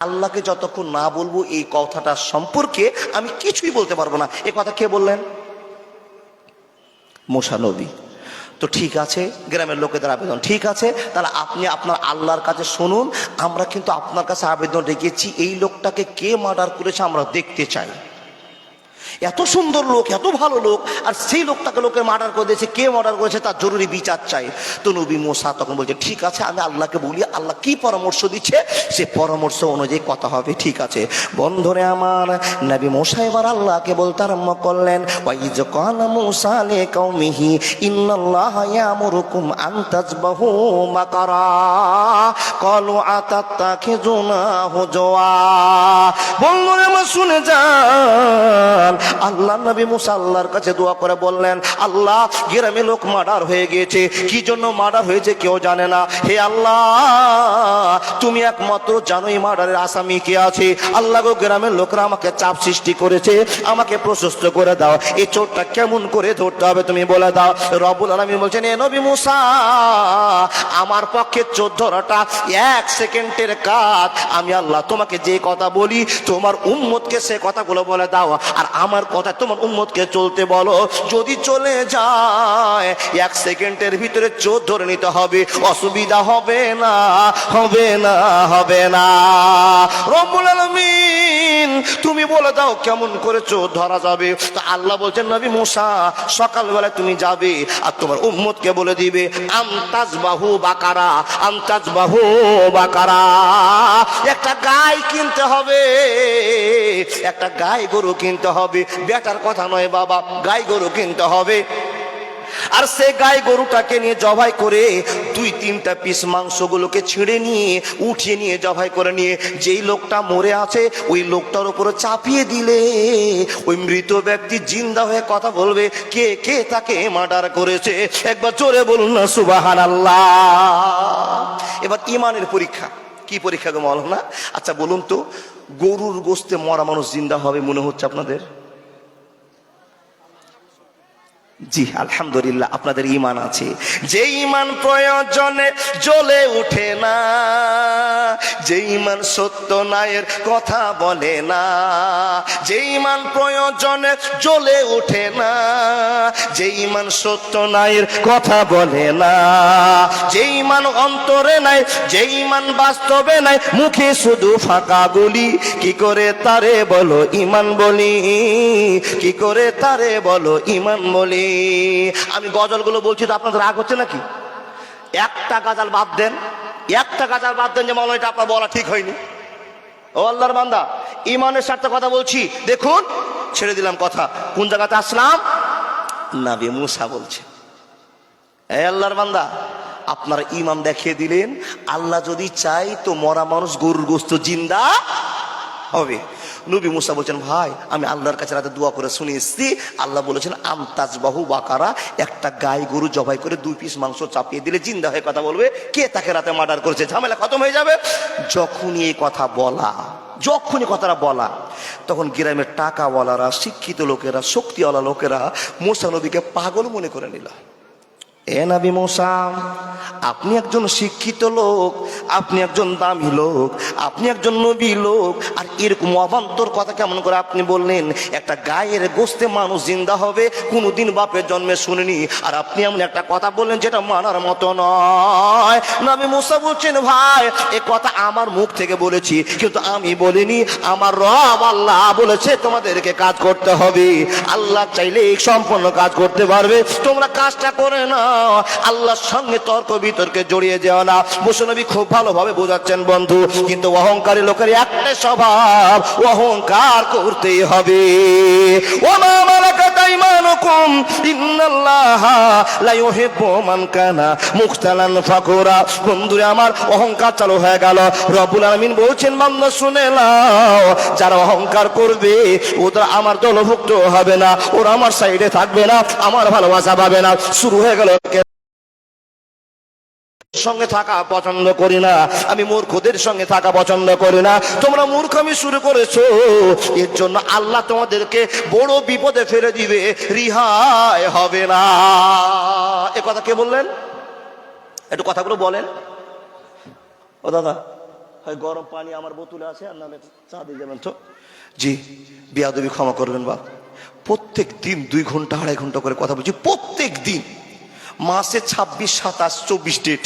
আল্লাহকে যতক্ষণ না বলব এই কথাটা সম্পর্কে আমি কিছুই বলতে পারব না। এ কথা কে বললেন? মোশা নবী। তো ঠিক আছে, গ্রামের লোকেদের আবেদন ঠিক আছে, তাহলে আপনি আপনার আল্লাহর কাছে শুনুন, আমরা কিন্তু আপনার কাছে আবেদন রেখেছি, এই লোকটাকে কে মার্ডার করেছে আমরা দেখতে চাই। এত সুন্দর লোক, এত ভালো লোক, আর সেই লোকটাকে লোকে মার্ডার করে দিয়েছে। কে মার্ডার করেছে? তার জরুরি বিচার চাই। তো নবী মোসা তখন বলছে, ঠিক আছে, আমি আল্লাহকে বলি, আল্লাহ কি পরামর্শ দিচ্ছে? সে পরামর্শ অনুযায়ী কথা হবে, ঠিক আছে। বন্ধরে আমার, নবী মোসা এবার আল্লাহকে বলতে আরম্ভ করলেন, ওয়াইজ কানা মুসা লে কওমিহি, ইন্নাল্লাহ ইয়ামুরুকুম আন তাজবাহু মাকারা ক্বালু আতাত্তাখিজুনা হুজওয়া। বন্ধুরে আমার শুনে যান আল্লাহ নবী মুসা আল্লাহর কাছে দোয়া করে বললেন, আল্লাহ, গ্রামে লোক মার্ডার হয়ে গিয়েছে। কি জন্য মার্ডার হয়েছে কেউ জানে না। হে আল্লাহ, তুমি একমাত্র জানোই মার্ডারের আসামি কে আছে। আল্লাহ গো, গ্রামের লোকরা আমাকে চাপ সৃষ্টি করেছে। আমাকে প্রশস্ত করে দাও। এই চোরটা কেমন করে ধরতে হবে তুমি বলে দাও। রবুল আলমী বলছেন, এ নবী মুসা, আমার পক্ষে চোর ধরাটা এক সেকেন্ডের কাজ। আমি আল্লাহ তোমাকে যে কথা বলি, তোমার উম্মতকে সে কথাগুলো বলে দাও। আর আমার কথা তোমার উম্মতকে চলতে বলো। যদি চলে যায়, এক সেকেন্ডের ভিতরে চোর ধরে নিতে হবে। অসুবিধা হবে না হবে না হবে না। রব্বুল আলামিন, তুমি বলে দাও কেমন করে চোর ধরা যাবে। তা আল্লাহ বলছেন, নবী মুসা সকালবেলা তুমি যাবে আর তোমার উম্মতকে বলে দিবে আমতাজ বাহু বাকারা আমতাজ বাহু বাকারা। একটা গাই কিনতে হবে, একটা গাই গরু কিনতে হবে বেটার কথা নয় বাবা, গাই গরু কিনতে হবে। আর সে গাই গরুটাকে নিয়ে জবাই করে দুই তিনটা পিস মাংসগুলোকে ছিঁড়ে নিয়ে, উঠিয়ে নিয়ে, জবাই করে নিয়ে যেই লোকটা মরে আছে, ওই লোকটার উপরে চাপিয়ে দিলে ওই মৃত ব্যক্তি জিন্দা হয়ে কথা বলবে, কে কে তাকে মার্ডার করেছে? একবার জোরে বলুন না সুবাহান এবার ইমানের পরীক্ষা। কি পরীক্ষা গো না আচ্ছা বলুন তো, গরুর গোস্তে মরা মানুষ জিন্দা হবে মনে হচ্ছে আপনাদের? জি, আলহামদুলিল্লাহ, আপনাদের ইমান আছে। যে ইমান প্রয়োজনে জ্বলে উঠে না, যে ইমান সত্য নায়ের কথা বলে না, যে ইমান প্রয়োজনে জ্বলে উঠে না, যে ইমান সত্য নায়ের কথা বলে না, যে ইমান অন্তরে নাই, যে ইমান বাস্তবে নাই, মুখে শুধু ফাঁকা গুলি, কি করে তারে বলো ইমান বলি, কি করে তারে বলো ইমান বলি? আমি গজলগুলো বলছি তো আপনাদের রাগ হচ্ছে নাকি? একটা গাজাল বাদ দেন, একটা গাজাল বাদ দেন যে মনে এটা আপনার বলা ঠিক হয়নি। ও আল্লাহর বান্দা, ইমানের স্বার্থে কথা বলছি। দেখুন, ছেড়ে দিলাম কথা। কোন জায়গাতে আসলাম? নাবি মুসা বলছে। এ আল্লাহর বান্দা, আপনারা ইমাম দেখিয়ে দিলেন, আল্লাহ যদি চাই তো মরা মানুষ গরুর গোস্ত জিন্দা হবে। নবী মুসা বলছেন, ভাই, আমি আল্লাহর কাছে রাতে দোয়া করে শুনে এসছি। আল্লাহ বলেছেন আমতাজ বাহু বাকারা, একটা গাই গরু জবাই করে দুই পিস মাংস চাপিয়ে দিলে জিন্দা হয়ে কথা বলবে। কে তাকে রাতে মার্ডার করেছে? ঝামেলা খতম হয়ে যাবে। যখনই এই কথা বলা, যখনই কথাটা বলা, তখন গ্রামের টাকাওয়ালারা, শিক্ষিত লোকেরা, শক্তিওয়ালা লোকেরা মোসা নবীকে পাগল মনে করে নিল। এ নাবি মোসা, আপনি একজন শিক্ষিত লোক, আপনি একজন দামি লোক, আপনি একজন নবী লোক, আর এরকম অবান্তর কথা কেমন করে আপনি বললেন? একটা গায়ের গোস্তে মানুষ জিন্দা হবে, কোনোদিন বাপের জন্মে শুনিনি। আর আপনি এমন একটা কথা বললেন যেটা মানার মতো নয়। নবী মুসা বলছেন, ভাই, এ কথা আমার মুখ থেকে বলেছি, কিন্তু আমি বলিনি। আমার রব আল্লাহ বলেছে, তোমাদেরকে কাজ করতে হবে। আল্লাহ চাইলে এই সম্পূর্ণ কাজ করতে পারবে। তোমরা কাজটা করে না আল্লাহর সঙ্গে তর্ক বিতর্কে জড়িয়ে যাও না। মুসনবী খুব ভালোভাবে বোঝাচ্ছেন, বন্ধু। কিন্তু অহংকারী লোকের একটা স্বভাব, অহংকার করতেই হবে। ও মালাকাত আমার অহংকার চালু হয়ে গেল। রব্বুল বলছেন বান্দা শুনে নাও। যারা অহংকার করবে ওরা আমার দলভুক্ত হবে না, ওরা আমার সাইডে থাকবে না, আমার ভালোবাসা পাবে না। শুরু হয়ে গেল সঙ্গে থাকা পছন্দ করি না। আমি মূর্খদের সঙ্গে থাকা পছন্দ করি না। তোমরা মূর্খামি শুরু করেছ। এর জন্য আল্লাহ তোমাদেরকে বড় বিপদে ফেলে দিবে। রিহাই হবে না। এ কথা কে বললেন? একটু কথাগুলো বলেন। ও দাদা, হয় গরম পানি আমার বোতলে আছে, আর নাহলে চা দিয়ে যাবেন তো? জি, বিয়াদবি ক্ষমা করবেন বাপ। প্রত্যেক দিন দুই ঘণ্টা, আড়াই ঘণ্টা করে কথা বলছি। প্রত্যেক দিন। মাসে ছাব্বিশ, সাতাশ, চব্বিশ ডেট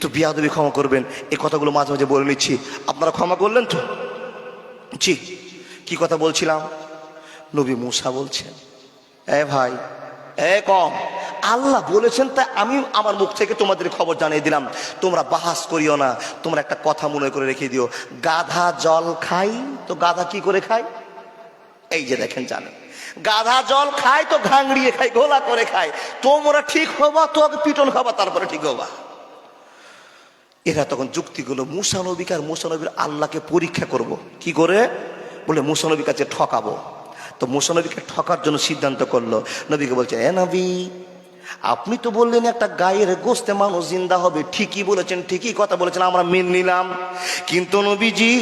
তো বিয়াদবি ক্ষমা করবেন। এই কথাগুলো মাঝে মাঝে বলে নিচ্ছি। আপনারা ক্ষমা করলেন তো? জি, কি কথা বলছিলাম? নবী মুসা বলছেন, এ ভাই, এ কম, আল্লাহ বলেছেন তাই আমি আমার মুখ থেকে তোমাদের খবর জানিয়ে দিলাম। তোমরা বাহাস করিও না, তোমরা একটা কথা মনে করে রেখে দিও। গাধা জল খাই, তো গাধা কি করে খায় এই যে দেখেন জানেন। গাধা জল খায় তো ঘাংড়িয়ে খায় গোলা করে খায়। তোমরা ঠিক হবা, তো পিটন খাবা, তারপরে ঠিক হবা। এরা তখন যুক্তিগুলো মুসানবিক আর মুসানবির আল্লাহকে পরীক্ষা করব। কি করে? বলে মুসানবী কাছে ঠকাবো। তো মুসানবীকে ঠকার জন্য সিদ্ধান্ত করল। নবীকে বলছে, এ নবী আপনি তো বললেন একটা গায়ের গোস্তে মানুষ জিন্দা হবে। ঠিকই বলেছেন, ঠিকই কথা বলেছেন, আমরা মেনে নিলাম। কিন্তু নবীজি,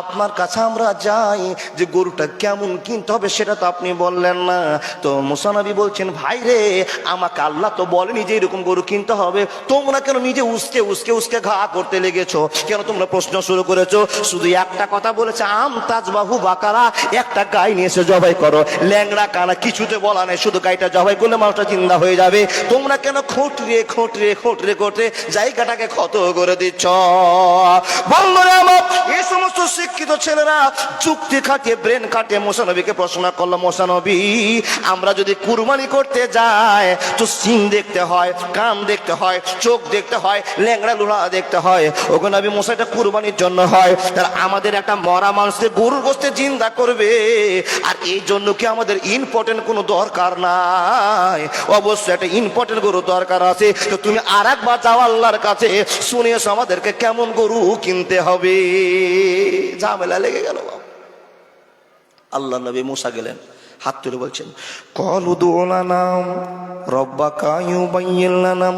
আপনার কাছে আমরা যাই যে গরুটা কেমন কিনতে হবে সেটা তো আপনি বললেন না। তো মুসানবী বলছেন, ভাই রে, আমাকে আল্লাহ তো বলেনি যে এরকম গরু কিনতে হবে। তোমরা কেন নিজে উসকে উসকে উসকে ঘা করতে লেগেছো? কেন তোমরা প্রশ্ন শুরু করেছ? শুধু একটা কথা বলেছে, আম তাজবাহু বাকারা, একটা গাই নিয়ে এসে জবাই করো। ল্যাংড়া কানা কিছুতে বলা নেই, শুধু গাইটা জবাই করলে মানুষটা চিন্তা হয়ে যাবে। তোমরা কেন খোঁটরে খোঁটরে খোঁটরে খোঁটরে জায়গাটাকে ক্ষত করে দিচ্ছ? বন্ধুরা আমার, এই সমস্ত শিক্ষিত ছেলেরা যুক্তি খাটিয়ে, ব্রেন খাটিয়ে মোসানবীকে প্রশ্ন করল মোসানবী আমরা যদি কুরবানি করতে যাই, তো সিং দেখতে হয়, কান দেখতে হয়, চোখ দেখতে হয়, ল্যাংড়া লুড়া দেখতে হয়। ওখানে নবী মশাইটা কুরবানির জন্য হয়। তাহলে আমাদের একটা মরা মানুষকে গরুর গোস্তে চিন্তা করবে। আর এই জন্য কি আমাদের ইম্পর্টেন্ট কোনো দরকার নাই? অবশ্যই একটা ইম্পর্টেন্ট গরু দরকার আছে। তো তুমি আর একবার যাও আল্লাহর কাছে, শুনে আমাদেরকে কেমন গরু কিনতে হবে। ঝামেলা লেগে গেল আল্লাহ নবী মুসা গেলেন। হাত তুলে বলছেন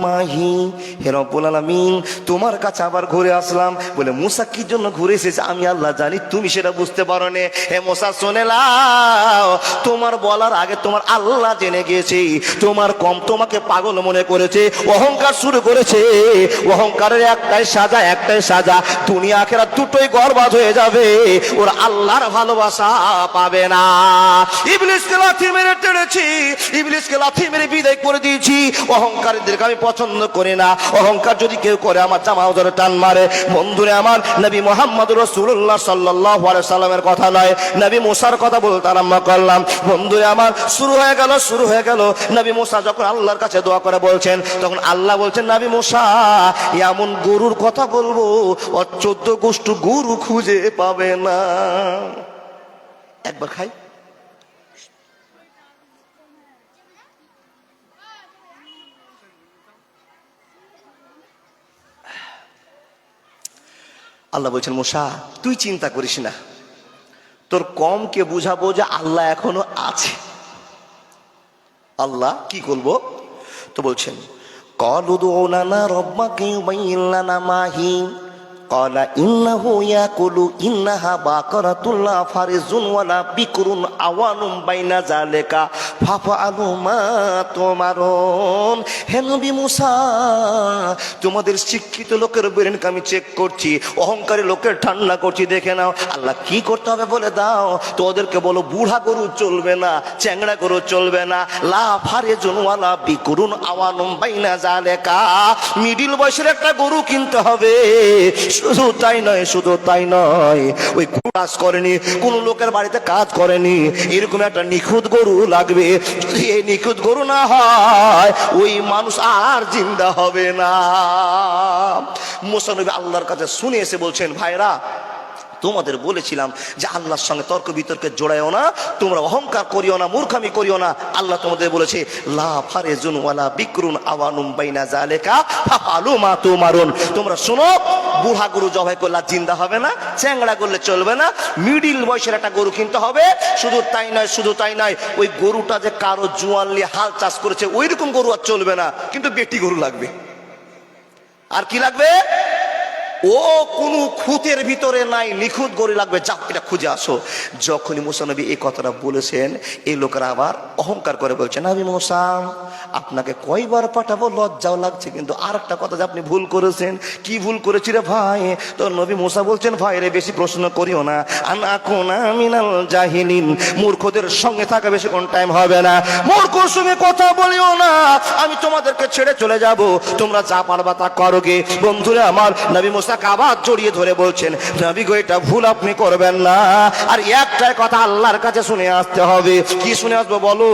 মাহি, হে রব্বুল তোমার কাছে আবার ঘুরে আসলাম। বলে, মুসা কি জন্য ঘুরে এসেছে? আমি আল্লাহ জানি, তুমি সেটা বুঝতে পারো নে হে মুসা, শুনে তোমার বলার আগে তোমার আল্লাহ জেনে গিয়েছে। তোমার কম তোমাকে পাগল মনে করেছে, অহংকার শুরু করেছে। অহংকারের একটাই সাজা একটাই সাজা, দুনিয়া আখেরা দুটোই গর্বাদ হয়ে যাবে। ওর আল্লাহর ভালোবাসা পাবে না। ইবলিসকে লাথি মেরে টেড়েছি ইবলিসকে লাথি মেরে বিদায় করে দিয়েছি। অহংকারীদেরকে আমি পছন্দ করি না। অহংকার যদি কেউ করে, আমার জামা ধরে টান মারে। বন্ধুরে আমার, নবী মোহাম্মদ রসুল্লাহ সাল্লাহ সাল্লামের কথা নয়, নবী মুসার কথা বলতে আরম্ভ করলাম। বন্ধুরে আমার, শুরু হয়ে গেল, শুরু হয়ে গেল। নবী মুসা যখন আল্লাহর কাছে দোয়া করে বলছেন, তখন আল্লাহ বলছেন, নবী মুসা, এমন গরুর কথা বলব ও চোদ্দ গোষ্ঠ গরু খুঁজে পাবে না। একবার খাই। আল্লাহ বলছেন মোশা তুই চিন্তা করিস না। তোর কমকে বুঝাবো যে আল্লাহ এখনও আছে। আল্লাহ কি করব? তো বলছেন রব্বাকে না মাহি কলা ইন্নাহু ইয়াকুলু ইন্নাহা বাকরাতুল্লাহ ফারিজুন ওয়ালা বিকরুন আওয়ানুম বাইনা জালেকা ফাফা আলু মা তোমার হে নবী মুসা, তোমাদের শিক্ষিত লোকের ব্রেনকে আমি চেক করছি, অহংকারী লোকের ঠান্ডা করছি, দেখে নাও। আল্লাহ কি করতে হবে বলে দাও। তো বলো, বুড়া গরু চলবে না, চ্যাংড়া গরু চলবে না। লা ফারিজুন ওয়ালা বিকরুন আওয়ানুম বাইনা জালেকা মিডিল বয়সের একটা গরু কিনতে হবে। শুধু তাই নয়, শুধু তাই নয়, ওই কাজ করেনি, কোন লোকের বাড়িতে কাজ করেনি, এরকম একটা নিখুঁত গরু লাগবে। যদি এই নিখুঁত গরু না হয়, ওই মানুষ আর জিন্দা হবে না। মোসানবী আল্লাহর কাছে শুনে এসে বলছেন ভাইরা তোমাদের বলেছিলাম যে আল্লাহর সঙ্গে তর্ক বিতর্কে জোড়ায়ও না, তোমরা অহংকার করিও না, মূর্খামি করিও না। আল্লাহ তোমাদের বলেছে, লা বাইনা তোমরা শোনো, বুড়া গরু জবাই করলে জিন্দা হবে না, চ্যাংড়া করলে চলবে না, মিডিল বয়সের একটা গরু কিনতে হবে। শুধু তাই নয়, শুধু তাই নয়, ওই গরুটা যে কারও জোয়ান নিয়ে হাল চাষ করেছে ওই রকম গরু আর চলবে না, কিন্তু বেটি গরু লাগবে। আর কি লাগবে? ও কোনো খুঁতের ভিতরে নাই, নিখুঁত গড়ে লাগবে যা এটা খুঁজে আসো। যখনই মুসানবী এই কথাটা বলেছেন, এই লোকেরা আবার অহংকার করে বলছেন আমি মুসাম আপনাকে কয়বার পাঠাবো, লজ্জাও লাগছে, কিন্তু আর একটা কথা যে আপনি ভুল করেছেন। কি ভুল করেছি রে ভাই? তো নবী মুসা বলছেন, ভাই রে, বেশি প্রশ্ন করিও না। আনা মিনাল মূর্খদের সঙ্গে থাকা বেশি কোন টাইম হবে না। মূর্খর সঙ্গে কথা বলিও না, আমি তোমাদেরকে ছেড়ে চলে যাব। তোমরা যা পারবা তা করো গে। বন্ধুরা, আমার নবী মুসা কাবার জড়িয়ে ধরে বলছেন, নবী গো, এটা ভুল আপনি করবেন না। আর একটাই কথা আল্লাহর কাছে শুনে আসতে হবে। কি শুনে আসব বলো?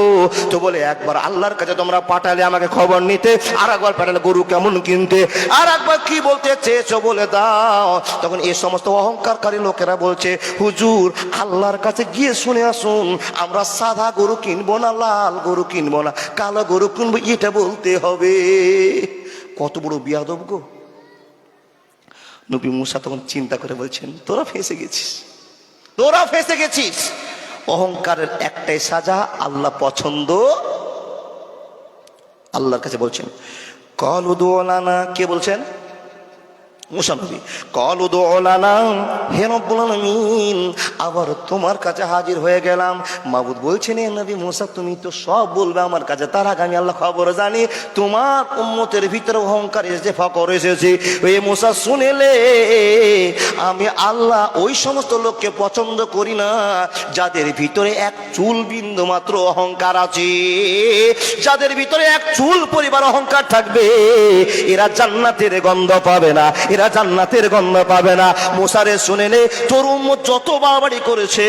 তো বলে, একবার আল্লাহর কাছে তোমরা পাঠালে আমাকে খবর নিতে, আর একবার পাঠালে গরু কেমন কিনতে। আর একবার কি বলতে চেয়েছো বলে দাও। তখন এই সমস্ত অহংকারকারী লোকেরা বলছে, হুজুর, আল্লাহর কাছে গিয়ে শুনে আসুন। আমরা সাদা গরু কিনবো না, লাল গরু কিনবো না, কালো গরু কিনবো, এটা বলতে হবে। কত বড় বিয়াদব গো। নবী মুসা তখন চিন্তা করে বলছেন তোরা ফেসে গেছিস। তোরা ফেসে গেছিস। অহংকারের একটাই সাজা আল্লাহ পছন্দ। আল্লাহর কাছে বলছেন কল উদানা কে বলছেন? মুসা নবী কল উদোলানা হে রব্বুল আলামিন, আবার তোমার কাছে হাজির হয়ে গেলাম। মাবুদ বলছেন, এ নবী মুসা, তুমি তো সব বলবে আমার কাছে, তার আগে আমি আল্লাহ খবর জানি। তোমার উম্মতের ভিতরে অহংকার এসেছে, ফকর এসেছে। ওই মুসা, শুনেলে আমি আল্লাহ ওই সমস্ত লোককে পছন্দ করি না, যাদের ভিতরে এক চুল বিন্দু মাত্র অহংকার আছে। যাদের ভিতরে এক চুল পরিবার অহংকার থাকবে, এরা জান্নাতের গন্ধ পাবে না। এরা জান্নাতের গন্ধ পাবে না। মুসারে শুনে শুনেলে, তোর উম্মত যত বাড়াবাড়ি করেছে,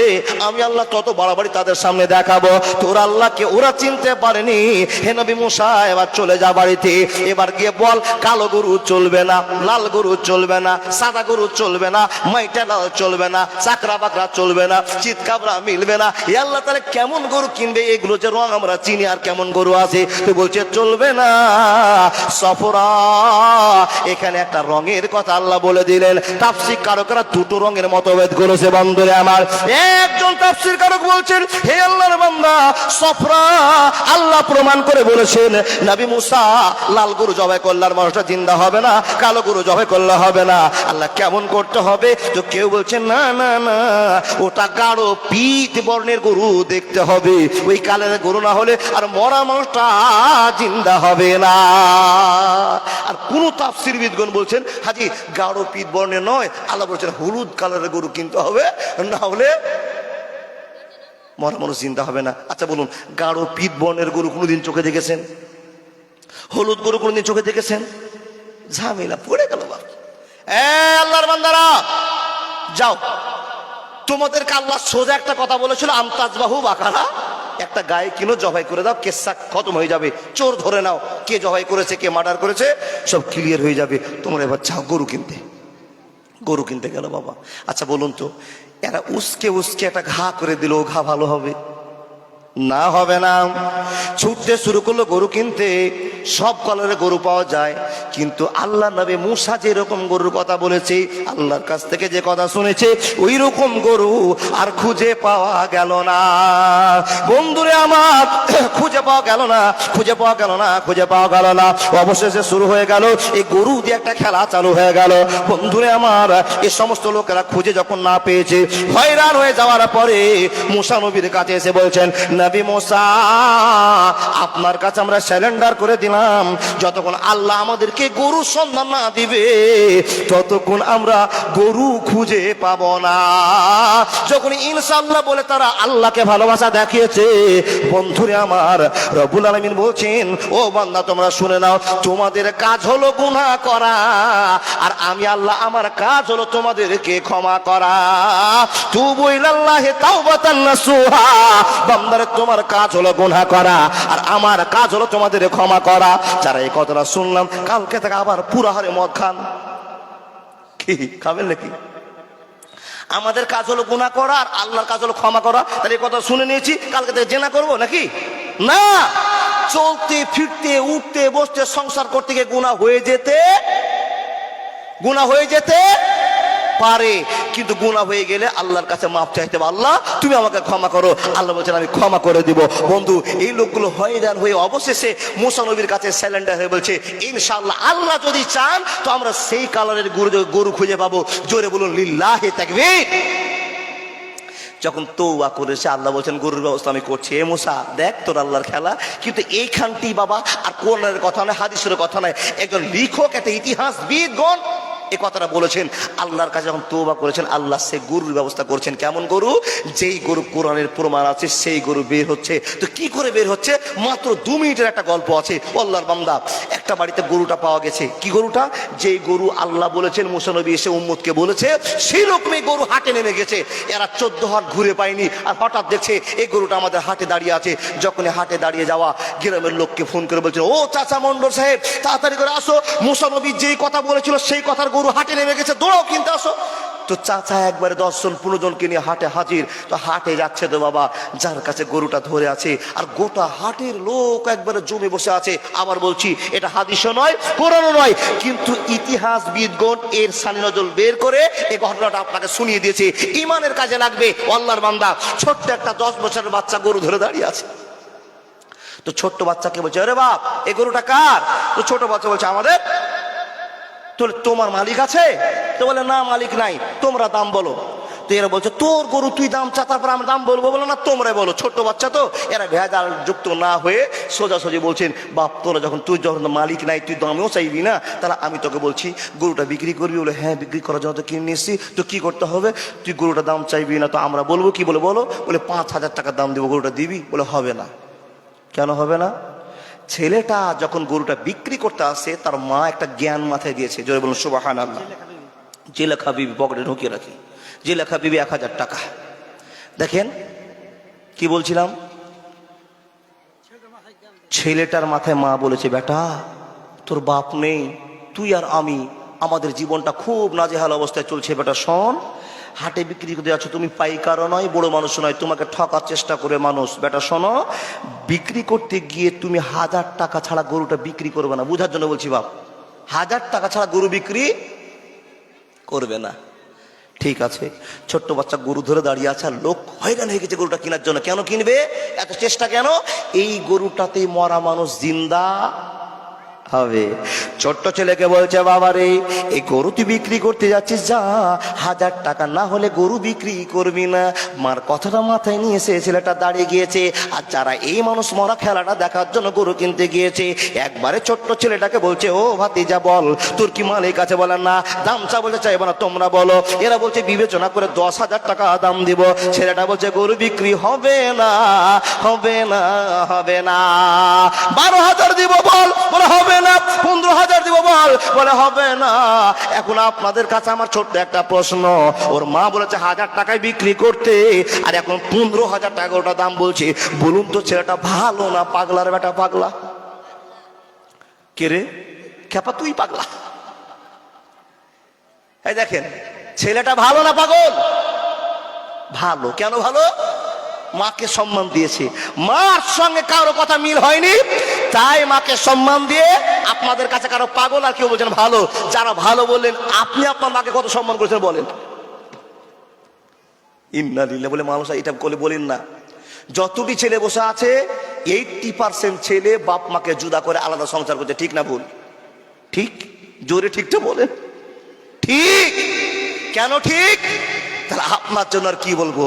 আমি আল্লাহ তত বাড়াবাড়ি তাদের সামনে দেখাবো। তোর আল্লাহকে ওরা চিনতে পারেনি। হে নবী মুসা, এবার চলে যা বাড়িতে। এবার গিয়ে বল, কালো গরু চলবে না, লাল গরু চলবে না, সাদা গরু চলবে না, মাইটা লাল চলবে না, চাকরা বাকরা চলবে না চিৎকাবরা মিলবে না। এ আল্লাহ তাহলে কেমন গরু কিনবে? এগুলো যে রং আমরা চিনি, আর কেমন গরু আছে? তো বলছে, চলবে না, সফরা। এখানে একটা রঙের কথা আল্লাহ বলে দিলেন, তাফসির কারকরা দুটো রঙের মতভেদ করেছে বন্ধুরে আমার। একজন তাফসির কারক বলছেন, হে আল্লাহর বান্দা, সফরা আল্লাহ প্রমাণ করে বলেছেন, নবী মুসা লাল গরু জবাই করলে আর মানুষটা জিন্দা হবে না, কালো গরু জবাই করলে হবে না। আল্লাহ কেমন করতে হবে? তো কেউ বলছে, না না না, ওটা গাঢ় পিত বর্ণের গরু দেখতে হবে। ওই কালের গরু না হলে আর মরা মানুষটা জিন্দা হবে না। আর কোন তাফসির বিদগণ বলছেন, হাজি গাঢ় পিত বর্ণের নয়। আল্লাহ বলছেন, হলুদ কালারের গরু কিনতে হবে, না হলে মরা মানুষ চিন্তা হবে না। আচ্ছা বলুন, গাঢ় পিত বর্ণের গরু কোনোদিন চোখে দেখেছেন? হলুদ গরু কোনোদিন চোখে দেখেছেন? ঝামেলা, পড়ে গেল বাপ। আল্লাহর বান্দারা, যাও। তোমাদেরকে আল্লাহ সোজা একটা কথা বলেছিল আমতাজবাহু বাকারা একটা গায়ে কিনো, জবাই করে দাও, কেসা খতম হয়ে যাবে। চোর ধরে নাও, কে জবাই করেছে, কে মার্ডার করেছে, সব ক্লিয়ার হয়ে যাবে। তোমরা এবার চাও গরু কিনতে। গরু কিনতে গেল বাবা। আচ্ছা বলুন তো, এরা উসকে উসকে একটা ঘা করে দিল, ঘা ভালো হবে। না হবে না। ছুটতে শুরু করল গরু কিনতে, সব কালারে গরু পাওয়া যায়। কিন্তু আল্লাহ নবী মুসা যেরকম গরুর কথা বলেছে, আল্লাহর কাছ থেকে যে কথা শুনেছে ওই রকম গরু আর খুঁজে পাওয়া গেল না। বন্ধুরে আমার, খুঁজে পাওয়া গেল না, খুঁজে পাওয়া গেল না, খুঁজে পাওয়া গেল না। অবশেষে শুরু হয়ে গেল, এই গরু দিয়ে একটা খেলা চালু হয়ে গেল। বন্ধুরে আমার এই সমস্ত লোকেরা খুঁজে যখন না পেয়েছে, হয়রান হয়ে যাওয়ার পরে মুসা নবীর কাছে এসে বলছেন নবী মোসা, আপনার কাছে আমরা স্যালেন্ডার করে দিলাম। যতক্ষণ আল্লাহ আমাদেরকে গরু সন্ধান না দিবে, ততক্ষণ আমরা গরু খুঁজে পাব না। যখন ইনশাল্লাহ বলে তারা আল্লাহকে ভালোবাসা দেখিয়েছে, বন্ধুরে আমার রবুল আলমিন বলছেন, ও বান্দা, তোমরা শুনে নাও, তোমাদের কাজ হলো গুনাহ করা, আর আমি আল্লাহ, আমার কাজ হলো তোমাদেরকে ক্ষমা করা। তুবু ইলাল্লাহি তাওবাতান নাসুহা। বান্দারে তোমার কাজ হলো গুনাহ করা, আর আমার কাজ হলো তোমাদের ক্ষমা করা। যারা এই কথাটা শুনলাম, কালকে থেকে আবার পুরা হারে মদ খান। কি, খাবেন নাকি? আমাদের কাজ হলো গুনাহ করা, আর আল্লাহর কাজ হলো ক্ষমা করা। তাহলে এই কথা শুনে নিয়েছি, কালকে থেকে জেনা করব নাকি? না! চলতে, ফিরতে, উঠতে, বসতে, সংসার করতে গিয়ে গুনাহ হয়ে যেতে, গুনাহ হয়ে যেতে পারে। কিন্তু গুণা হয়ে গেলে আল্লাহর কাছে মাপ চাইতে আল্লাহ, তুমি আমাকে ক্ষমা করো। আল্লাহ বলছেন, আমি ক্ষমা করে দিব। বন্ধু, এই লোকগুলো হয়রান হয়ে অবশেষে মুসা নবীর কাছে স্যালেন্ডার হয়ে বলছে ইনশাল্লাহ আল্লাহ যদি চান, তো আমরা সেই কালারের গরু গরু খুঁজে পাবো। জোরে বলুন, লিল্লাহে থাকবে যখন তৌবা করেছে, আল্লাহ বলছেন, গরুর ব্যবস্থা আমি করছি। এ মুসা, দেখ তোর আল্লাহর খেলা। কিন্তু এইখানটি বাবা, আর কোরআনের কথা নয়, হাদিসের কথা নয়। একজন লিখক, একটা ইতিহাস বিদগণ এ কথাটা বলেছেন, আল্লাহর কাছে যখন তৌবা করেছেন, আল্লাহ সে গরুর ব্যবস্থা করছেন। কেমন গরু? যেই গরু কোরআনের প্রমাণ আছে, সেই গরু বের হচ্ছে। তো কি করে বের হচ্ছে? মাত্র দু মিনিটের একটা গল্প আছে। আল্লাহর বান্দা, একটা বাড়িতে গরুটা পাওয়া গেছে। কি গরুটা? যেই গরু আল্লাহ বলেছেন মুসানবী এসে উম্মতকে বলেছে, সেই রকমই গরু হাটে নেমে গেছে। এরা চোদ্দ হাট ঘুরে পায়নি, আর হঠাৎ দেখছে এই গরুটা আমাদের হাটে দাঁড়িয়ে আছে। যখনই হাটে দাঁড়িয়ে যাওয়া, গ্রামের লোককে ফোন করে বলছে ও চাচা মন্ডল সাহেব, তাড়াতাড়ি করে আসো। মুসানবী যেই কথা বলেছিল, সেই কথার গরু হাটে নেমে গেছে, দৌড়াও কিনতে আসো। তো চাচা একবারে দশজন পনেরো জনকে নিয়ে হাটে হাজির। তো হাটে যাচ্ছে তো বাবা, যার কাছে গরুটা ধরে আছে, আর গোটা হাটের লোক একবারে জমে বসে আছে। আবার বলছি, এটা হাদিসও নয়, কোরআনও নয়, কিন্তু ইতিহাস বিদগণ এর সানি নজল বের করে এই ঘটনাটা আপনাকে শুনিয়ে দিয়েছে। ইমানের কাজে লাগবে অল্লার বান্দা। ছোট্ট একটা দশ বছরের বাচ্চা গরু ধরে দাঁড়িয়ে আছে। তো ছোট্ট বাচ্চাকে বলছে, আরে বাপ এই গরুটা কার? তো ছোট বাচ্চা বলছে, আমাদের তো তোমার মালিক আছে? তো বলে, না, মালিক নাই, তোমরা দাম বলো। তো এরা বলছে, তোর গরু তুই দাম চা তারপর আমরা দাম বলব? বলো, না তোমরা বলো, ছোট্ট বাচ্চা তো। এরা ভেজাল যুক্ত না হয়ে সোজাসুজি বলছেন, বাপ, তোরা যখন, তুই যখন মালিক নাই, তুই দামেও চাইবি না, তাহলে আমি তোকে বলছি, গরুটা বিক্রি করবি? বলে হ্যাঁ বিক্রি করার জন্য তো কিনে নিচ্ছি তো কি করতে হবে? তুই গরুটা দাম চাইবি না, তো আমরা বলব, কি বলে বলো? বলে, পাঁচ হাজার টাকা দাম দিব, গরুটা দিবি? বলে, হবে না। কেন হবে না? ছেলেটা যখন গরুটা বিক্রি করতে আসে তার মা একটা জ্ঞান মাথায় দিয়েছে জোরে বলুন সুবাহান আল্লাহ যে লেখা বিবি পকেটে ঢুকিয়ে রাখি। যে লেখা বিবি এক হাজার টাকা। দেখেন কি বলছিলাম? ছেলেটার মাথায় মা বলেছে বেটা তোর বাপ নেই তুই আর আমি আমাদের জীবনটা খুব নাজেহাল অবস্থায় চলছে বেটা শোন। হাটে বিক্রি করতে যাচ্ছ তুমি পাইকারও নয়, বড় মানুষ নয়, তোমাকে ঠকার চেষ্টা করে মানুষ। বেটা, শোনো, বিক্রি করতে গিয়ে তুমি হাজার টাকা ছাড়া গরুটা বিক্রি করবে না। বুঝার জন্য বলছি, বাপ, হাজার টাকা ছাড়া গরু বিক্রি করবে না। ঠিক আছে, ছোট্ট বাচ্চা গরু ধরে দাঁড়িয়ে আছে, আর লোক হয়রান হয়ে গেছে গরুটা কেনার জন্য। কেন কিনবে? এত চেষ্টা কেন? এই গরুটাতে মরা মানুষ জিন্দা। হবে। ছোট্ট ছেলেকে বলছে, বাবা রে, এই গরু তুই বিক্রি করতে যাচ্ছিস যা। হাজার টাকা না হলে গরু বিক্রি করবি না। মার কথাটা মাথায় নিয়ে এসে ছেলেটা দাঁড়িয়ে গিয়েছে। আর যারা এই মানুষ মরা খেলাটা দেখার জন্য গরু কিনতে গিয়েছে, একবারে ছোট্ট ছেলেটাকে বলছে, ও ভাতিজা, বল, তোর কি মালিক কাছে বলে, না, দাম চা বলতে চাইব না, তোমরা বলো। এরা বলছে, বিবেচনা করে দশ হাজার টাকা দাম দিব। ছেলেটা বলছে, গরু বিক্রি হবে না হবে না হবে না। বারো হাজার দিব বলে, হবে না, পনেরো হাজার দিব বল। বলে, হবে না। এখন আপনাদের কাছে আমার ছোট্ট একটা প্রশ্ন। ওর মা বলেছে, হাজার টাকায় বিক্রি করতে। আর এখন পনেরো হাজার টাকা ওটা দাম বলছে। বলুন তো, ছেলেটা ভালো না পাগলার বেটা পাগলা? কে রে? খেপা, তুই পাগলা। এই দেখেন, ছেলেটা ভালো না পাগল? ভালো। কেন ভালো? মাকে সম্মান দিয়েছে। মার সঙ্গে কারও কথা মিল হয়নি, তাই মাকে সম্মান দিয়ে আপনাদের কাছে কারও পাগল আর কেউ বলছেন ভালো। যারা ভালো বললেন, আপনি আপনার মাকে কত সম্মান করেছেন বলেন। ইন্না লিল্লাহ বলে মানুষ এটা বলে বলেন না। যতটি ছেলে বসে আছে এইটটি পার্সেন্ট ছেলে বাপ মাকে জুদা করে আলাদা সংসার করছে, ঠিক না ভুল? ঠিক? জোরে ঠিকটা বলেন। ঠিক? কেন ঠিক? তাহলে আপনার জন্য আর কি বলব?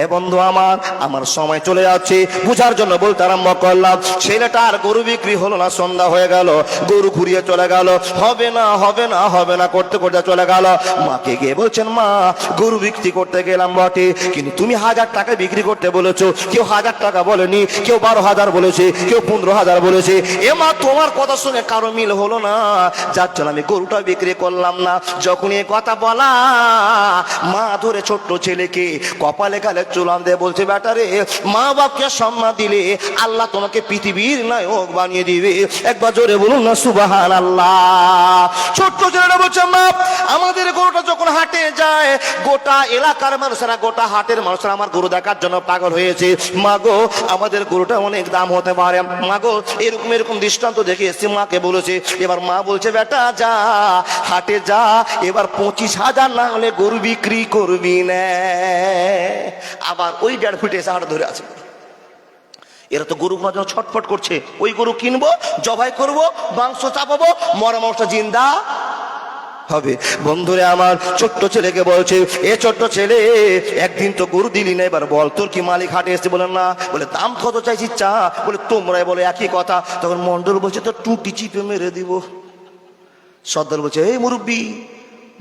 এ বন্ধু আমার আমার সময় চলে যাচ্ছে। বুঝার জন্য বলতে আরম্ভ করলাম, ছেলেটা আর গরু বিক্রি হলো না, সন্ধ্যা হয়ে গেল। গরু ঘুরিয়ে চলে গেল। হবে না হবে না হবে না, করতে করতে চলে গেল। মাকে গিয়ে বলছেন, মা, গরু বিক্রি করতে গেলাম বটে, কিন্তু তুমি হাজার টাকা বিক্রি করতে বলেছ। কেউ হাজার টাকা বলেনি, কেউ বারো হাজার বলেছে, কেউ পনেরো হাজার বলেছে। এ মা, তোমার কথা শুনে কারও মিল হলো না। যার জন্য আমি গরুটা বিক্রি করলাম না। যখন এ কথা বলা, মা ধরে ছোট্ট ছেলেকে কপালে কালে চুলান দিয়ে বলছে বেটারে মা বাপকে সম্মান দিলে আল্লাহ তোমাকে পৃথিবীর নায়ক বানিয়ে দিবে। একবার জোরে বলুন না সুবাহান আল্লাহ ছোট্ট ছেলেটা বলছে, মা, আমাদের গরুটা যখন হাটে যায়, গোটা এলাকার মানুষেরা, গোটা হাটের মানুষেরা আমার গরু দেখার জন্য পাগল হয়েছে। মাগো আমাদের গরুটা অনেক দাম হতে পারে। মাগো এরকম এরকম দৃষ্টান্ত দেখে এসছি মাকে বলেছে। এবার মা বলছে, বেটা, যা, হাটে যা, এবার পঁচিশ হাজার না হলে গরু বিক্রি করবি। না আবার ওই দেড় ফুটে এসে হাট ধরে আছে। এরা তো গরু জন্য ছটফট করছে। ওই গরু কিনবো, জবাই করব, মাংস চাপাবো, মরা মাংস জিন্দা হবে। বন্ধুরে, আমার ছোট্ট ছেলেকে বলছে, এ ছোট্ট ছেলে, একদিন তো গরু দিলি না, এবার বল, তোর কি মালিক হাটে এসে বলে, না। বলে, দাম কত চাইছি চা? বলে, তোমরাই বলে, একই কথা। তখন মন্ডল বলছে তো টুটি চিপে মেরে দিব। সর্দার বলছে, এই মুরব্বী,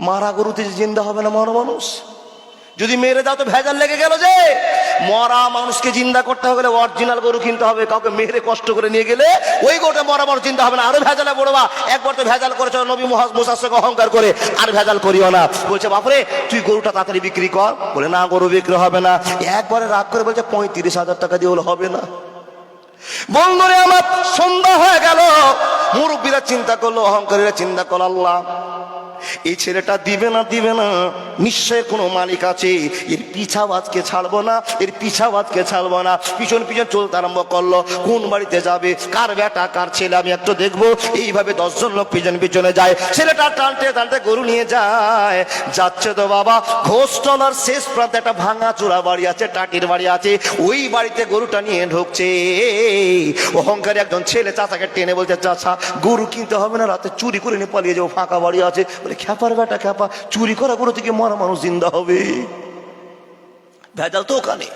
মারা গরুতে জিন্দা হবে না, মরা মানুষ? যদি মেরে দাও তো ভেজাল লেগে গেল যে। মরা মানুষকে জিন্দা করতে হবে অরিজিনাল গরু কিনতে হবে। কাউকে মেরে কষ্ট করে নিয়ে গেলে ওই গরুটা মরা মানুষ চিন্তা হবে না। আরও ভেজালে বড়বা একবার তো ভেজাল করেছ নবী মুসার অহংকার করে। আর ভেজাল করিও না। বলছে, বাপরে, তুই গরুটা তাড়াতাড়ি বিক্রি কর। বলে, না, গরু বিক্রি হবে না। একবারে রাগ করে বলছে, পঁয়ত্রিশ হাজার টাকা দিয়ে হলে হবে না। বন্ধুরে আমার সন্ধ্যা হয়ে গেল। মুরব্বীরা চিন্তা করল, অহংকারীরা চিন্তা করল, আল্লাহ। এই ছেলেটা দিবে না দিবে না। নিশ্চয় কোনো মালিক আছে। এর পিছাও আজকে ছাড়বো না, এর পিছাও আজকে ছাড়বো না। পিছন পিছন চলতে আরম্ভ করল। কোন বাড়িতে যাবে? কার বেটা, কার ছেলে? আমি একটু দেখব। এইভাবে দশজন লোক পিছন পিছনে যায়। ছেলেটা টানতে টানতে গরু নিয়ে যায়। যাচ্ছে তো বাবা। ঘোষটলার শেষ প্রান্তে একটা ভাঙা চূড়া বাড়ি আছে, টাটির বাড়ি আছে। ওই বাড়িতে গরুটা নিয়ে ঢুকছে। অহংকারী একজন ছেলে চাচাকে টেনে বলছে, চাচা, গরু কিনতে হবে না, রাতে চুরি করে নিয়ে পালিয়ে যাব। ফাঁকা বাড়ি আছে। বলে খ্যাপার বেটা খ্যাপা। চুরি করা কোনো থেকে মরা মানুষ জিন্দা হবে। ভেজাল তো ওখানে।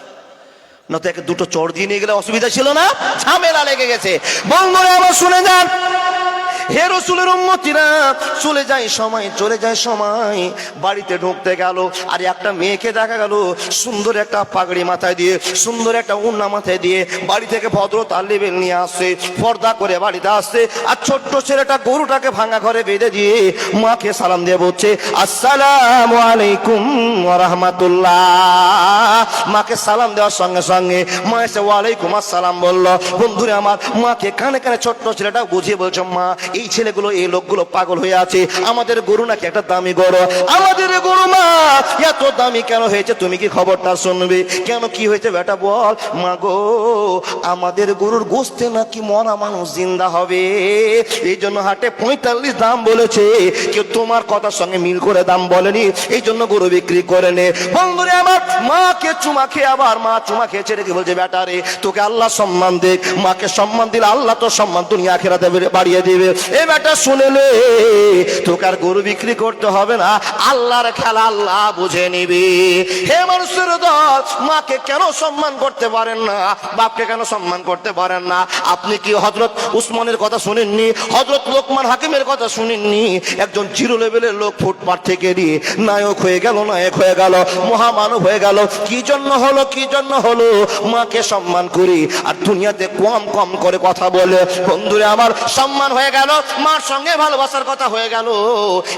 না তো একে দুটো চড় দিয়ে নিয়ে গেলে অসুবিধা ছিল না? ঝামেলা লেগে গেছে। বন্ধুরা আবার শুনে যান। হে রসুলের উন্মতিরা চলে যায় সময়, চলে যায় সময়। বাড়িতে ঢুকতে গেল, আর একটা মেয়েকে দেখা গেল, সুন্দর একটা পাগড়ি মাথায় দিয়ে, সুন্দর একটা উন্না মাথায় দিয়ে বাড়ি থেকে ভদ্র তার লেবেল নিয়ে আসছে, পর্দা করে বাড়িতে আসছে, আর ছোট্ট ছেলেটা গরুটাকে ভাঙা ঘরে বেঁধে দিয়ে মাকে সালাম দিয়ে বলছে, আসসালাম আলাইকুম রহমাতুল্লাহ। মাকে সালাম দেওয়ার সঙ্গে সঙ্গে মা এসে ওয়ালাইকুম আসসালাম বলল, বন্ধুরে আমার মাকে কানে কানে ছোট্ট ছেলেটা বুঝিয়ে বলছো, মা এই ছেলেগুলো, এই লোকগুলো পাগল হয়ে আছে। আমাদের গরু নাকি একটা দামি গরু। আমাদের গরু মা, এত দামি কেন হয়েছে তুমি কি খবরটা শুনবে? কেন কি হয়েছে বেটা বল? মা গো, আমাদের গরুর গোস্তে নাকি মরা মানুষ জিন্দা হবে। এই জন্য হাটে পঁয়তাল্লিশ দাম বলেছে। কেউ তোমার কথার সঙ্গে মিল করে দাম বলেনি। এই জন্য গরু বিক্রি করে নে। বন্ধুরে আমার, মাকে চুমা খেয়ে আবার মা চুমা খেয়েছে রেখে বলছে বেটা রে? তোকে আল্লাহ সম্মান দেখ মাকে সম্মান দিলে আল্লাহ তো সম্মান দুনিয়া আখেরাতে বাড়িয়ে দেবে। এ বেটা শুনেলে তোকে আর গরু বিক্রি করতে হবে না। আল্লাহর খেলা আল্লাহ বুঝে নিবি। হে মানুষের দল, মাকে কেন সম্মান করতে পারেন না? বাপকে কেন সম্মান করতে পারেন না? আপনি কি হজরত উসমানের কথা শুনেননি? হজরত লোকমান হাকিমের কথা শুনেননি? একজন জিরো লেভেলের লোক ফুটপাথ থেকে দিয়ে নায়ক হয়ে গেল, নায়ক হয়ে গেল, মহামানব হয়ে গেল। কি জন্য হলো, কি জন্য হলো? মাকে সম্মান করি। আর দুনিয়াতে কম কম করে কথা বলে, বন্ধুরে, আমার সম্মান হয়ে গেল। মার সঙ্গে ভালোবাসার কথা হয়ে গেল।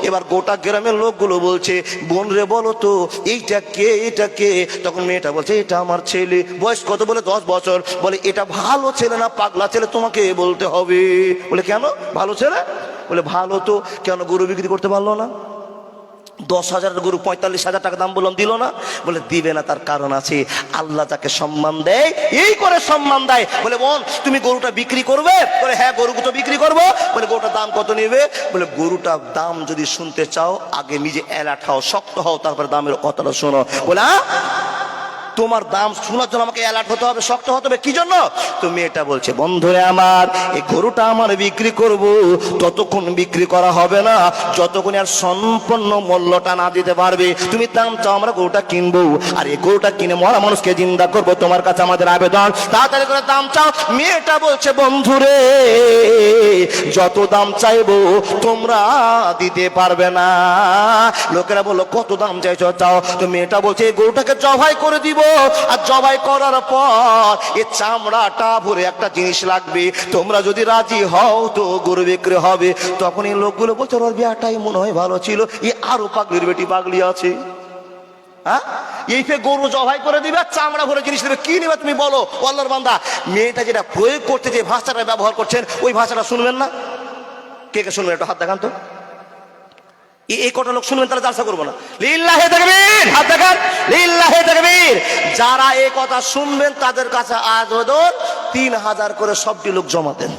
এবার গোটা গ্রামের লোকগুলো বলছে, বোন রে, বলো তো, এইটা কে এটা কে? তখন মেয়েটা বলছে, এটা আমার ছেলে। বয়স কত বলে? দশ বছর। বলে, এটা ভালো ছেলে না, পাগলা ছেলে, তোমাকে বলতে হবে। বলে, কেন? ভালো ছেলে? বলে, ভালো তো। কেন, গরু বিক্রি করতে পারল না? দশ হাজারের গরু পঁয়তাল্লিশ হাজার টাকা দাম বললাম, দিল না। বলে, দিবে না, তার কারণ আছে, আল্লাহ তাকে সম্মান দেয়, এই করে সম্মান দেয়। বলে, বোন, তুমি গরুটা বিক্রি করবে? বলে হ্যাঁ গরু তো বিক্রি করব। বলে গরুটার দাম কত নেবে? বলে গরুটার দাম যদি শুনতে চাও, আগে নিজে এলাট হও, শক্ত হও, তারপরে দামের কথাটা শোনো। বলে তোমার দাম শোনার জন্য আমাকে অ্যালার্ট হতে হবে, শক্ত হতে হবে। কি জন্য? তো মেয়েটা বলছে, বন্ধুরে আমার এই গরুটা আমার বিক্রি করব, ততক্ষণ বিক্রি করা হবে না, যতক্ষণ আর সম্পূর্ণ মূল্যটা না দিতে পারবে। তুমি দাম চাও, আমরা গরুটা কিনবো। আর এই গরুটা কিনে মরা মানুষকে জিন্দা করব, তোমার কাছে আমাদের আবেদন। তাড়াতাড়ি করে দাম চাও। মেয়েটা বলছে, বন্ধুরে, যত দাম চাইব, তোমরা দিতে পারবে না। লোকেরা বলল, কত দাম চাইছো, চাও? তো মেয়েটা বলছে, এই গরুটাকে জবাই করে দিব। আর জবাই করার পর এ চামড়াটা ভরে একটা জিনিস লাগবে। তোমরা যদি রাজি হও তো গরু বিক্রি হবে। তখন এই লোকগুলো বলছে ওর বিয়াটাই মনে হয় ভালো ছিল। এ আরও পাগলির বেটি পাগলি আছে। হ্যাঁ? এই ফে গরু জবাই করে দিবে আর চামড়া ভরে জিনিস দেবে, কি নেবে তুমি বলো? ও আল্লাহর বান্দা, মেয়েটা যেটা প্রয়োগ করতে যে ভাষাটা ব্যবহার করছেন, ওই ভাষাটা শুনবেন না? কে কে শুনবেন? একটু হাত দেখান তো। এই- কটা লোক শুনবেন তাহলে জালসা করব না। লিল্লাহে তাকবীর। হাত দেখান। লিল্লাহে তাকবীর। যারা এই কথা শুনবেন তাদের কাছে আজ ওদের তিন হাজার করে সবটি লোক জমা দেন।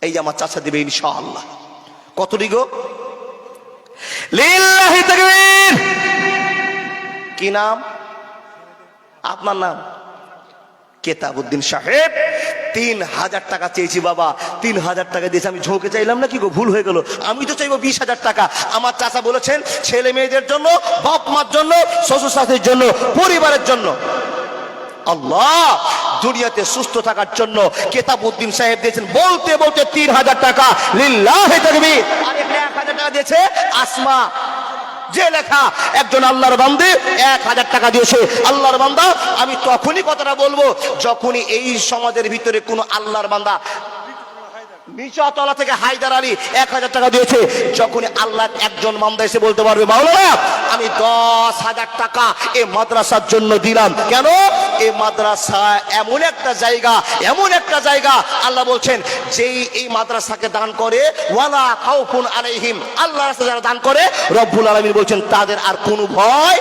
এই যে আমার চাচা দিবে ইনশাআল্লাহ। কতটি গো লিল্লাহি তাকবীর। কি নাম? আপনার নাম? কেতাবুদ্দিন সাহেব, তিন হাজার টাকা চেয়েছি বাবা, তিন হাজার টাকা দিয়েছি। আমি ঝোঁকে চাইলাম না কি গো? ভুল হয়ে গেল। আমি তো চাইব বিশ হাজার টাকা। আমার চাচা বলেছেন, ছেলে মেয়েদের জন্য, বাপ মার জন্য, শ্বশুর শাশুড়ির জন্য, পরিবারের জন্য। আল্লাহ, দুনিয়াতে সুস্থ থাকার জন্য কেতাবুদ্দিন সাহেব দিয়েছেন, বলতে বলতে তিন হাজার টাকা। লিল্লাহে এক হাজার টাকা দিয়েছে আসমা। যে লেখা একজন আল্লাহর বান্দে এক হাজার টাকা দিয়েছে, আল্লাহর বান্দা, আমি তখনই কথাটা বলব, যখনই এই সমাজের ভিতরে কোনো আল্লাহর বান্দা নিচতলা থেকে হায়দার আলী এক হাজার টাকা দিয়েছে। যখনই আল্লাহ একজন মামদা এসে বলতে পারবে, মাওলানা, আমি দশ হাজার টাকা এই মাদ্রাসার জন্য দিলাম। কেন? এই মাদ্রাসা এমন একটা জায়গা, এমন একটা জায়গা। আল্লাহ বলছেন, যেই এই মাদ্রাসাকে দান করে, ওয়ালা খাউফুন আলাইহিম। আল্লাহ রাস্তায় যারা দান করে, রব্বুল আলামিন বলছেন, তাদের আর কোনো ভয়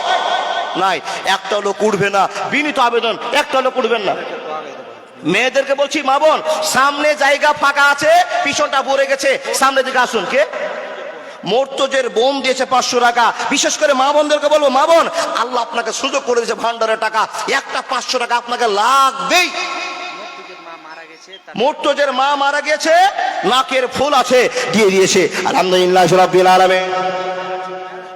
নাই। একটা লোক উঠবে না, বিনীত আবেদন, একটা লোক উঠবেন না। মেয়েদেরকে বলছি, মা বোন, সামনে জায়গা ফাঁকা আছে, পিছনটা ভরে গেছে। সামনে দিকে আসুন, কে? মোর্তজের বোন দিয়েছে পাঁচশো টাকা। বিশেষ করে মা বোনদেরকে বলব, মা বোন, আল্লাহ আপনাকে সুযোগ করে দিয়েছে ভান্ডারের টাকা। একটা পাঁচশো টাকা আপনাকে লাগবেই। মোর্তজের মা মারা গেছে নাকের ফুল আছে, দিয়ে দিয়েছে। আলহামদুলিল্লাহ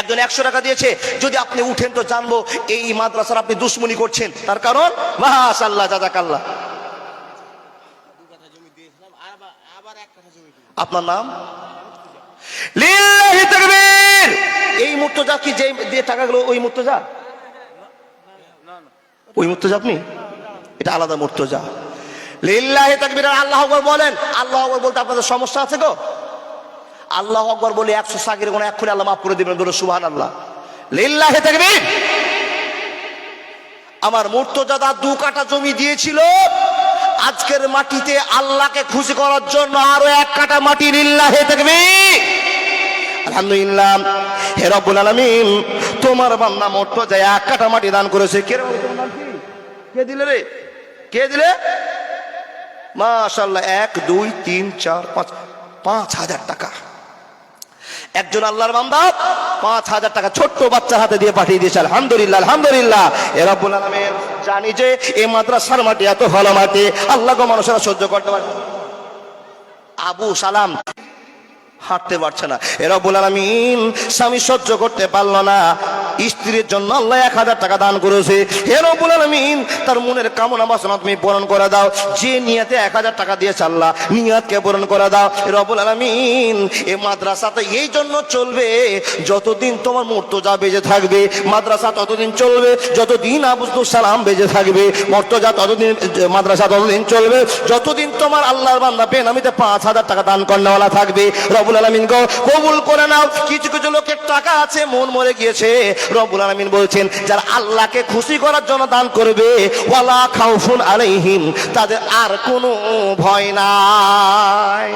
একজন একশো টাকা দিয়েছে। যদি আপনি উঠেন তো জানব এই মাদ্রাসার আপনি দুশ্মনী করছেন। তার কারণ জাজাকাল্লাহ আবার এক কাঠা আপনার নাম এই মুর্তজা কি যে দিয়ে টাকাগুলো, ওই মুর্তজা? ওই মুর্তজা আপনি? এটা আলাদা মুর্তজা। লিল্লাহি তাকবীর আল্লাহ বলেন। আল্লাহ বলতে আপনাদের সমস্যা আছে গো? আল্লাহ আকবার বলে একশো সাকির কোনো এক্ষুনি আল্লাহ মাফ করে দিবেন, বলে সুবহান আল্লাহ লিল্লাহি তাকবীর। আমার মুর্তজাদা দু কাটা জমি দিয়েছিল, আজকের মাটিতে আল্লাহকে খুশি করার জন্য আরও এক কাটা মাটি, লিল্লাহে থাকবে আলহামদুলিল্লাহ, হে রব্বুল আলামিন, তোমার বান্দা মুর্তজা এক কাটা মাটি দান করেছে। কে? কি? দিলে রে? কে দিলে? মাশাআল্লাহ, এক, দুই, তিন, চার, পাঁচ পাঁচ হাজার টাকা। একজন আল্লাহর বান্দা পাঁচ হাজার টাকা ছোট্ট বাচ্চার হাতে দিয়ে পাঠিয়ে দিয়েছে, আলহামদুলিল্লাহ আলহামদুলিল্লাহ। এরা বলেন আমি জানি যে এই মাদ্রাসার মাটি এত ভালো মাটি, আল্লাহ মানুষেরা সহ্য করতে পারে আবু সালাম হাঁটতে পারছে না। এরা বললাম আমি স্বামী সহ্য করতে পারল না। স্ত্রীর জন্য আল্লাহ এক হাজার টাকা দান করেছে। হে রব্বুল আলামিন, তার মনের কামনা বাসনা তুমি পূরণ করে দাও। যে নিয়াতে এক হাজার টাকা দিয়েছে আল্লাহ, নিয়াতকে পূরণ করে দাও। হে রব্বুল আলামিন এই মাদ্রাসাতে এই জন্য চলবে যতদিন তোমার মর্তজা বেজে থাকবে। মাদ্রাসা ততদিন চলবে যতদিন আবুদুল সালাম বেজে থাকবে। মর্তজা ততদিন, মাদ্রাসা ততদিন চলবে যতদিন তোমার আল্লাহর বান্দা বেনামিতে পাঁচ হাজার টাকা দান কর্ণওয়ালা থাকবে। রবুল আলমিন কবুল করে নাও। কিছু কিছু লোকের টাকা আছে, মন মরে গিয়েছে। রবুল আলমিন বলছেন, যারা আল্লাহকে খুশি করার জন্য দান করবে, ওয়ালা খাউফুন আলাইহিম, তাদের আর কোনো ভয় নাই।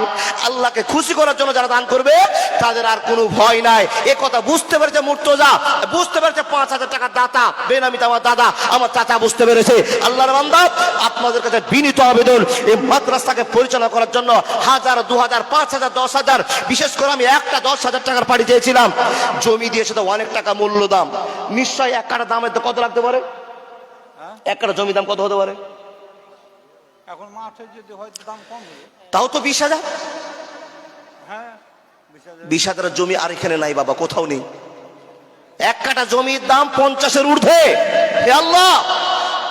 আল্লাহকে খুশি করার জন্য যারা দান করবে, তাদের আর কোনো ভয় নাই। এ কথা বুঝতে পেরেছে মুর্তজা, বুঝতে পেরেছে পাঁচ হাজার টাকার দাতা বেনামিতে আমার দাদা, আমার চাচা বুঝতে পেরেছে। আল্লাহর বান্দা, আপনাদের কাছে বিনীত আবেদন, এই মাদ্রাসাকে পরিচালনা করার জন্য হাজার, দু হাজার, পাঁচ হাজার, দশ হাজার, বিশেষ করে আমি একটা দশ হাজার টাকার পাড়ি চেয়েছিলাম। জমি দিয়ে সেটা অনেক টাকা মূল্য দাম নিশ্চয়ই এক কাটা দামের কত লাগতে পারে? এক কাটা জমি দাম কত হতে পারে? এখন মাঠে যদি হয়তো দাম কম তাও তো বিশ হাজার? হ্যাঁ বিশ হাজার। জমি আর এখানে নাই বাবা কোথাও নেই। এক কাটা জমির দাম পঞ্চাশের ঊর্ধ্বে। আল্লাহ!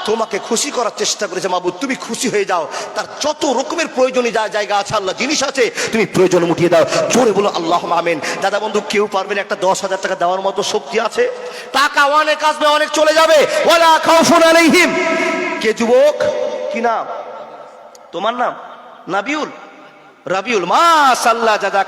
তোমাকে খুশি করার চেষ্টা করেছে মাবুদ তুমি খুশি হয়ে যাও। তার যত রকমের প্রয়োজনীয় যা জায়গা আছে, আল্লাহ জিনিস আছে, তুমি প্রয়োজন উঠিয়ে দাও। জোরে বলো, আল্লাহ আমেন। দাদা বন্ধু, কেউ পারবেন একটা দশ হাজার টাকা দেওয়ার মতো শক্তি আছে? টাকা অনেক আসবে, অনেক চলে যাবে। কে যুবক? কি নাম? তোমার নাম? নাবিউল? রাবিউল। মাশাআল্লাহ জাযাক